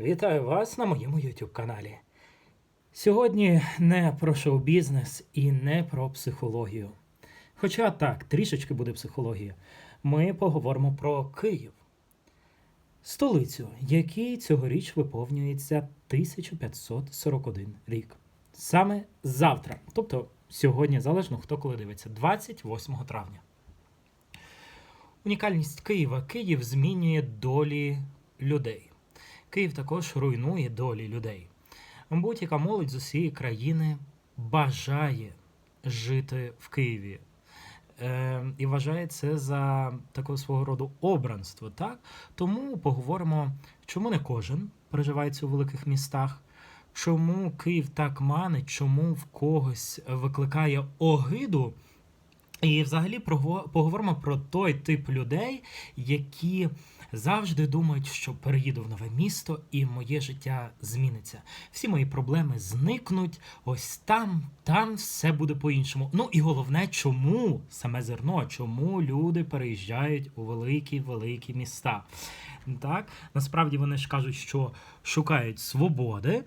Вітаю вас на моєму YouTube каналі. Сьогодні не про шоу-бізнес і не про психологію. Хоча так, трішечки буде психологія. Ми поговоримо про Київ, столицю, якій цьогоріч виповнюється 1541 рік. Саме завтра, тобто сьогодні, залежно хто коли дивиться, 28 травня. Унікальність Києва. Київ змінює долі людей. Київ також руйнує долі людей. Будь-яка молодь з усієї країни бажає жити в Києві. Е, і вважає це за такого свого роду обранство. Так? Тому поговоримо, чому не кожен проживається у великих містах, чому Київ так манить, чому в когось викликає огиду. І взагалі поговоримо про той тип людей, які завжди думають, що переїду в нове місто і моє життя зміниться. Всі мої проблеми зникнуть. Ось там, там все буде по-іншому. Ну і головне, чому саме зерно, чому люди переїжджають у великі великі міста. Так, насправді вони ж кажуть, що шукають свободи,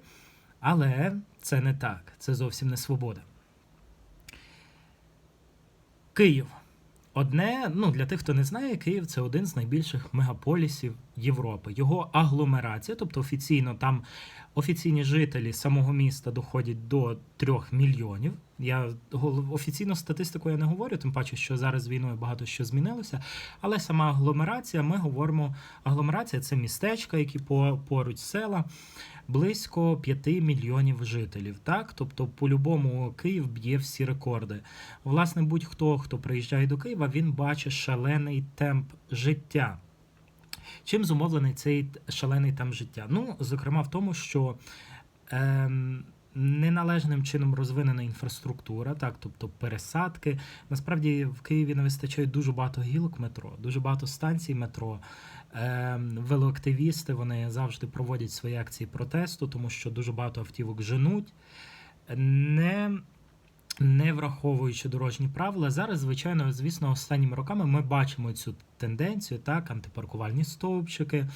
але це не так. Це зовсім не свобода. Київ. Одне, ну для тих, хто не знає, Київ це один з найбільших мегаполісів Європи. Його агломерація, тобто офіційно там офіційні жителі самого міста доходять до 3 мільйонів. Я офіційну статистику я не говорю, тим паче, що зараз війною багато що змінилося. Але сама агломерація, ми говоримо, агломерація це містечка, які поруч села, близько 5 мільйонів жителів. Так, тобто, по-любому Київ б'є всі рекорди. Власне, будь-хто, хто приїжджає до Києва, він бачить шалений темп життя. Чим зумовлений цей шалений темп життя? Ну, зокрема, в тому, що ем, неналежним чином розвинена інфраструктура, так, тобто пересадки. Насправді в Києві не вистачає дуже багато гілок метро, дуже багато станцій метро. Ем, велоактивісти вони завжди проводять свої акції протесту, тому що дуже багато автівок женуть. Не не враховуючи дорожні правила, зараз, звичайно, звісно, останніми роками ми бачимо цю тенденцію, так, антипаркувальні стовпчики,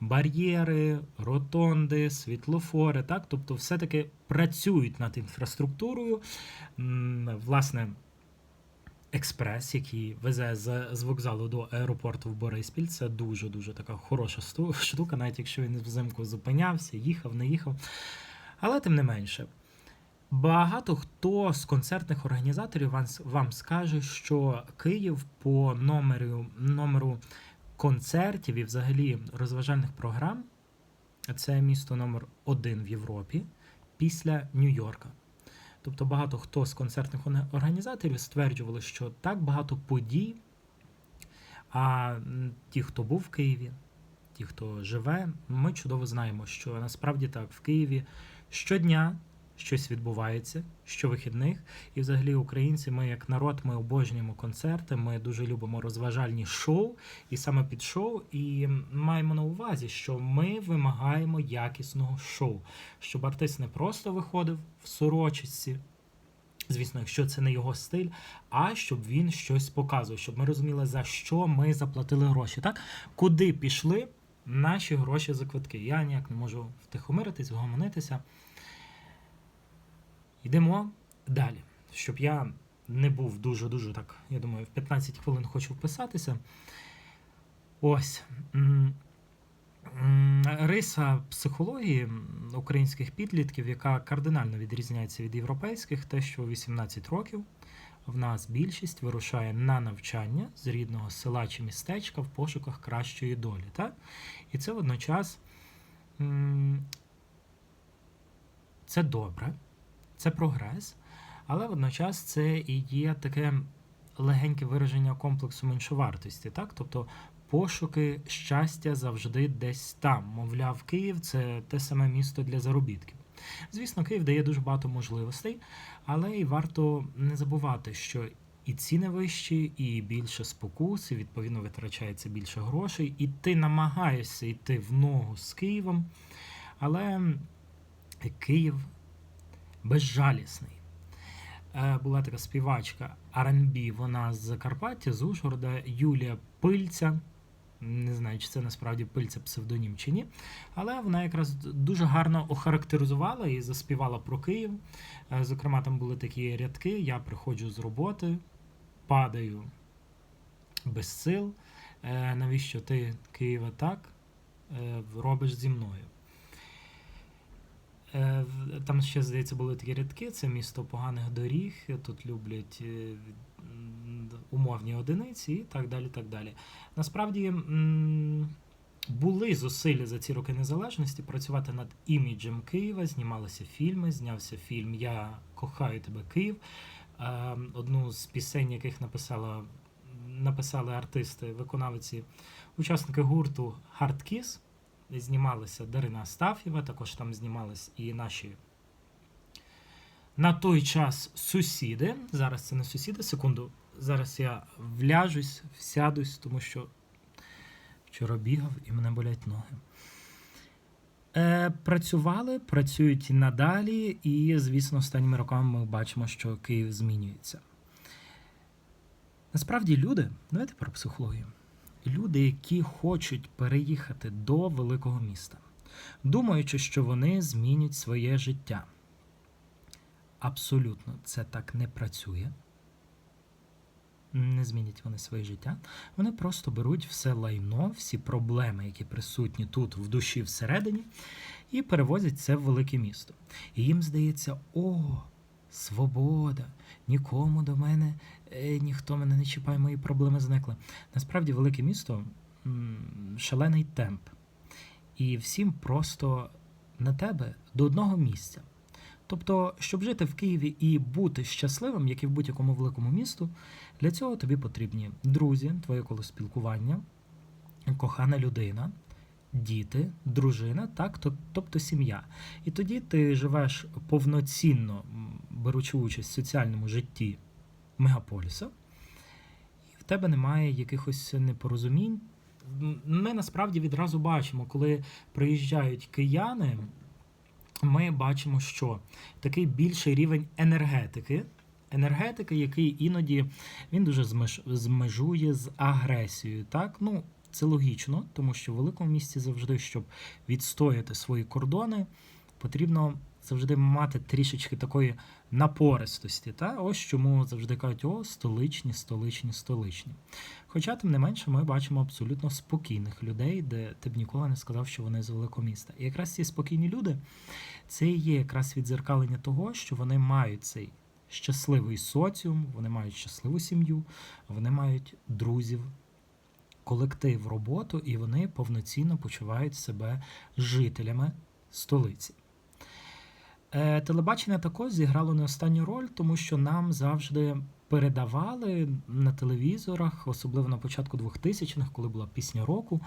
бар'єри, ротонди, світлофори, так, тобто все-таки працюють над інфраструктурою. Власне, експрес, який везе з, з вокзалу до аеропорту в Бориспіль, це дуже-дуже така хороша штука, навіть якщо він взимку зупинявся, їхав, не їхав. Але тим не менше, Багато хто з концертних організаторів вам, вам скаже, що Київ по номеру, номеру концертів і взагалі розважальних програм це місто номер один в Європі після Нью-Йорка. Тобто багато хто з концертних організаторів стверджували, що так багато подій, а ті, хто був в Києві, ті, хто живе, ми чудово знаємо, що насправді так в Києві щодня щось відбувається щовихідних. І взагалі українці, ми як народ, ми обожнюємо концерти, ми дуже любимо розважальні шоу, і саме під шоу, і маємо на увазі, що ми вимагаємо якісного шоу, щоб артист не просто виходив в сорочці. Звісно, якщо це не його стиль, а щоб він щось показував, щоб ми розуміли, за що ми заплатили гроші, так? Куди пішли наші гроші за квитки. Я ніяк не можу втихомиритись, вгомонитися. Йдемо далі, щоб я не був дуже-дуже так, я думаю, в 15 хвилин хочу вписатися.Ось. м, м, Риса психології українських підлітків, яка кардинально відрізняється від європейських, те, що у 18 років в нас більшість вирушає на навчання з рідного села чи містечка в пошуках кращої долі. Так? І це водночас це добре, це прогрес, але водночас це і є таке легеньке вираження комплексу меншовартості, так? Тобто пошуки щастя завжди десь там. Мовляв, Київ це те саме місто для заробітків. Звісно, Київ дає дуже багато можливостей, але і варто не забувати, що і ціни вищі, і більше спокус, і відповідно витрачається більше грошей, і ти намагаєшся йти в ногу з Києвом, але Київ безжалісний. Е, Була така співачка R&B, вона з Закарпаття, з Ужгорода, Юлія Пильця. Не знаю, чи це насправді пиль це псевдонім чи ні. Але вона якраз дуже гарно охарактеризувала і заспівала про Київ. Е, Зокрема, там були такі рядки: я приходжу з роботи, падаю без сил. Е, Навіщо ти, Києва, так робиш зі мною? Е, Там ще, здається, були такі рядки: це місто поганих доріг, тут люблять е, умовні одиниці і так далі. так далі. Насправді були зусилля за ці роки незалежності працювати над іміджем Києва, знімалися фільми, знявся фільм Я кохаю тебе Київ. Е, Одну з пісень, яких написала, написали артисти, виконавці, учасники гурту Hard Kiss. Знімалася Дарина Астафєва, також там знімались і наші на той час сусіди. Зараз це не сусіди. Секунду. Зараз я вляжусь, всядусь, тому що вчора бігав і мене болять ноги. Е, працювали, працюють і надалі, і, звісно, останніми роками ми бачимо, що Київ змінюється. Насправді, люди, давайте про психологію. Люди, які хочуть переїхати до великого міста, думаючи, що вони змінять своє життя. Абсолютно це так не працює. Не змінять вони своє життя. Вони просто беруть все лайно, всі проблеми, які присутні тут в душі всередині, і перевозять це в велике місто. І їм здається, о, свобода, нікому до мене, е, ніхто мене не чіпає, мої проблеми зникли. Насправді, велике місто шалений темп. І всім просто на тебе до одного місця. Тобто, щоб жити в Києві і бути щасливим, як і в будь-якому великому місту, для цього тобі потрібні друзі, твоє коло спілкування, кохана людина, діти, дружина, так, тобто сім'я. І тоді ти живеш повноцінно, беручи участь в соціальному житті мегаполіса, і в тебе немає якихось непорозумінь. Ми насправді відразу бачимо, коли приїжджають кияни, ми бачимо, що такий більший рівень енергетики. Енергетики, який іноді він дуже змеж, змежує з агресією. Так, ну це логічно, тому що в великому місті завжди, щоб відстояти свої кордони, потрібно завжди мати трішечки такої напористості. Та? Ось чому завжди кажуть, о, столичні, столичні, столичні. Хоча, тим не менше, ми бачимо абсолютно спокійних людей, де ти б ніколи не сказав, що вони з великого міста. І якраз ці спокійні люди це і є якраз відзеркалення того, що вони мають цей щасливий соціум, вони мають щасливу сім'ю, вони мають друзів, колектив, роботу, і вони повноцінно почувають себе жителями столиці. Е, Телебачення також зіграло не останню роль, тому що нам завжди передавали на телевізорах, особливо на початку 2000-х, коли була пісня року.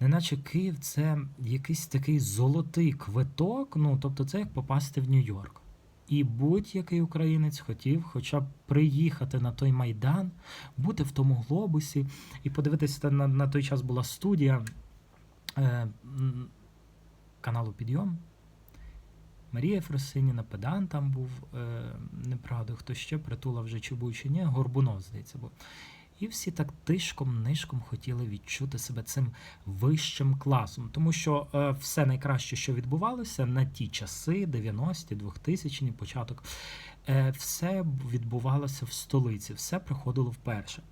Неначе Київ це якийсь такий золотий квиток, ну тобто це як попасти в Нью-Йорк. І будь-який українець хотів хоча б приїхати на той майдан, бути в тому глобусі і подивитися на, на той час була студія е, каналу Підйом. Марія Фросиніна, Педан там був, е, не пригадую, хто ще, притула вже чи був чи ні, Горбунов, здається, був. І всі так тишком, нишком хотіли відчути себе цим вищим класом, тому що е, все найкраще, що відбувалося на ті часи, 90-ті, 2000-ні, початок, е, все відбувалося в столиці, все приходило вперше.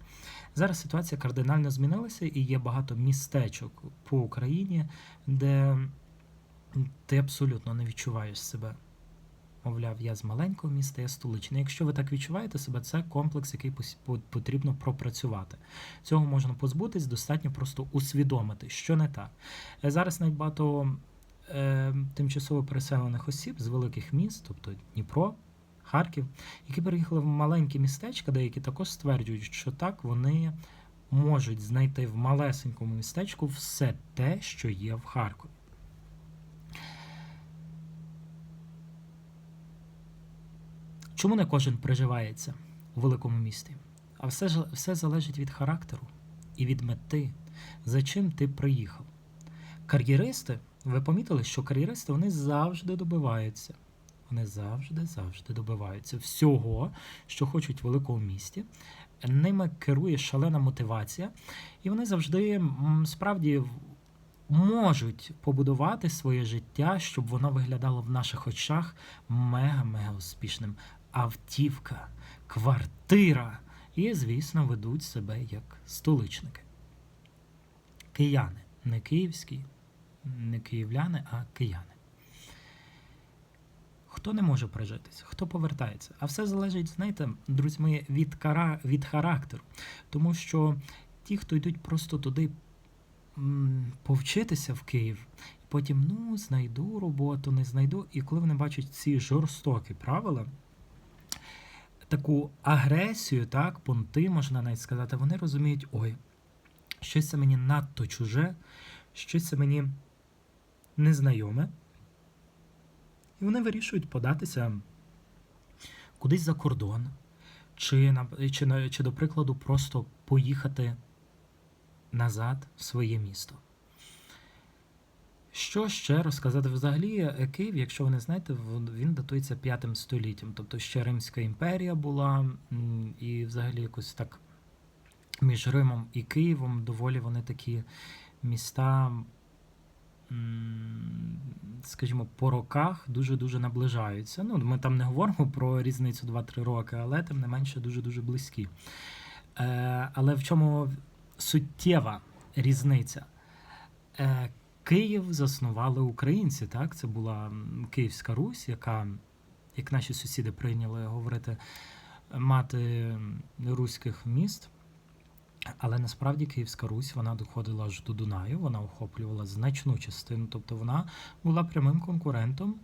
Зараз ситуація кардинально змінилася, і є багато містечок по Україні, де ти абсолютно не відчуваєш себе. Мовляв, я з маленького міста, я столичний. Якщо ви так відчуваєте себе, це комплекс, який потрібно пропрацювати. Цього можна позбутись, достатньо просто усвідомити, що не так. Е, Зараз навіть багато е, тимчасово переселених осіб з великих міст, тобто Дніпро, Харків, які переїхали в маленькі містечка, деякі також стверджують, що так вони можуть знайти в малесенькому містечку все те, що є в Харкові. Чому не кожен приживається у великому місті? А все, все залежить від характеру і від мети, за чим ти приїхав. Кар'єристи, ви помітили, що кар'єристи вони завжди добиваються. Вони завжди, завжди добиваються всього, що хочуть в великому місті. ними керує шалена мотивація, і вони завжди справді можуть побудувати своє життя, щоб воно виглядало в наших очах мега-мега успішним. Автівка, квартира. І, звісно, ведуть себе як столичники. Кияни, не київські, не київляни, а кияни. Хто не може прижитися, хто повертається. А все залежить, знаєте, друзі мої, від, кара... від характеру. Тому що ті, хто йдуть просто туди повчитися в Київ, потім ну, знайду роботу, не знайду. І коли вони бачать ці жорстокі правила, таку агресію, так, понти, можна навіть сказати, вони розуміють, ой, щось це мені надто чуже, щось це мені незнайоме. І вони вирішують податися кудись за кордон, чи, чи, чи, до прикладу, просто поїхати назад в своє місто. Що ще розказати? Взагалі, е, Київ, якщо ви не знаєте, він датується п'ятим століттям. Тобто ще Римська імперія була, і взагалі якось так між Римом і Києвом доволі вони такі міста, скажімо, по роках дуже-дуже наближаються. Ну, ми там не говоримо про різницю 2-3 роки, але тим не менше дуже-дуже близькі. Е, але в чому суттєва різниця? Е, Київ заснували українці, так? Це була Київська Русь, яка, як наші сусіди прийняли говорити, мати руських міст. Але насправді Київська Русь вона доходила аж до Дунаю, вона охоплювала значну частину, тобто вона була прямим конкурентом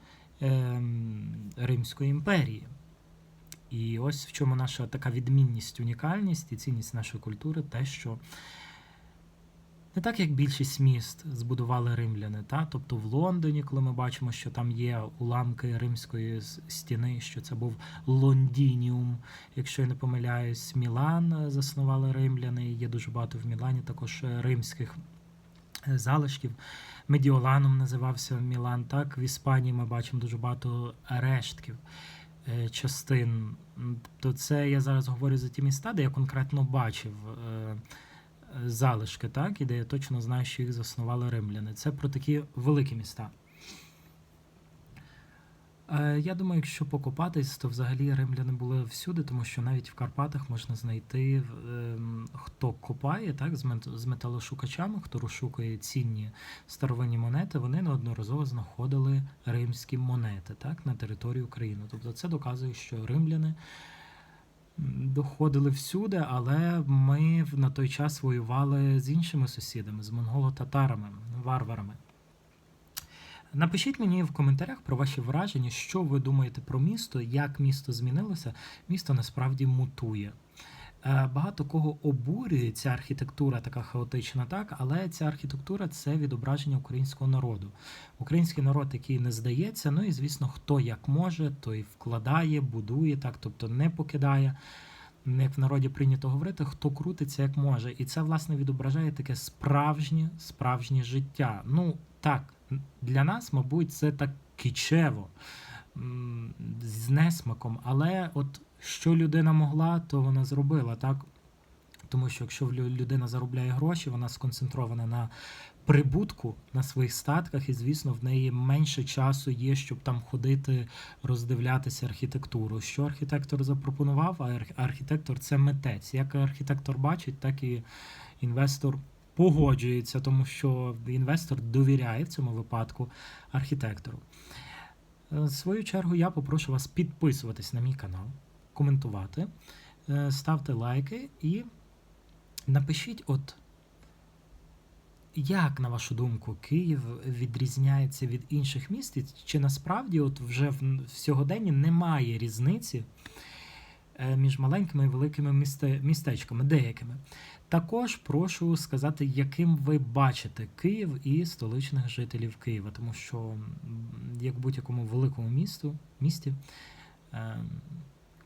ем, Римської імперії. І ось в чому наша така відмінність, унікальність і цінність нашої культури, те, що не так, як більшість міст збудували римляни. Та? Тобто в Лондоні, коли ми бачимо, що там є уламки римської стіни, що це був Лондініум, якщо я не помиляюсь, Мілан е, заснували римляни. Є дуже багато в Мілані також е, римських е, залишків. Медіоланом називався Мілан. Так, в Іспанії ми бачимо дуже багато рештків частин. То це я зараз говорю за ті міста, де я конкретно бачив залишки, так, і де я точно знаю, що їх заснували римляни. Це про такі великі міста. Е, Я думаю, якщо покопатись, то взагалі римляни були всюди, тому що навіть в Карпатах можна знайти ем, хто копає так, з металошукачами, хто розшукує цінні старовинні монети, вони неодноразово знаходили римські монети так, на території України. Тобто це доказує, що римляни доходили всюди, але ми на той час воювали з іншими сусідами, з монголо-татарами, варварами. Напишіть мені в коментарях про ваші враження, що ви думаєте про місто, як місто змінилося. Місто насправді мутує. Е, Багато кого обурює ця архітектура така хаотична, так, але ця архітектура це відображення українського народу. Український народ, який не здається, ну і звісно, хто як може, той вкладає, будує, так, тобто не покидає. Як в народі прийнято говорити, хто крутиться як може. І це, власне, відображає таке справжнє, справжнє життя. Ну, так, для нас, мабуть, це так кічево, з несмаком, але от що людина могла, то вона зробила, так? Тому що якщо людина заробляє гроші, вона сконцентрована на прибутку на своїх статках, і, звісно, в неї менше часу є, щоб там ходити, роздивлятися архітектуру. Що архітектор запропонував? А архітектор це митець. Як архітектор бачить, так і інвестор погоджується, тому що інвестор довіряє в цьому випадку архітектору. Е, В свою чергу я попрошу вас підписуватись на мій канал, коментувати, е, ставте лайки і напишіть, от як, на вашу думку, Київ відрізняється від інших міст, чи насправді от вже в, сьогоденні немає різниці е, між маленькими і великими місте, містечками, деякими. Також прошу сказати, яким ви бачите Київ і столичних жителів Києва, тому що, як будь-якому великому місту, місті, е,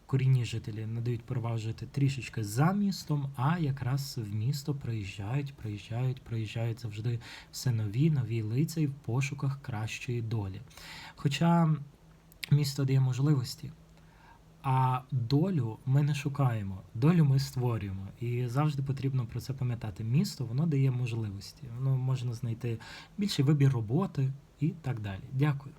корінні жителі надають перевагу жити трішечки за містом, а якраз в місто приїжджають, приїжджають, приїжджають завжди все нові, нові лиця і в пошуках кращої долі. Хоча місто дає можливості, А долю ми не шукаємо, долю ми створюємо. І завжди потрібно про це пам'ятати. Місто воно дає можливості. Воно можна знайти більший вибір роботи і так далі. Дякую.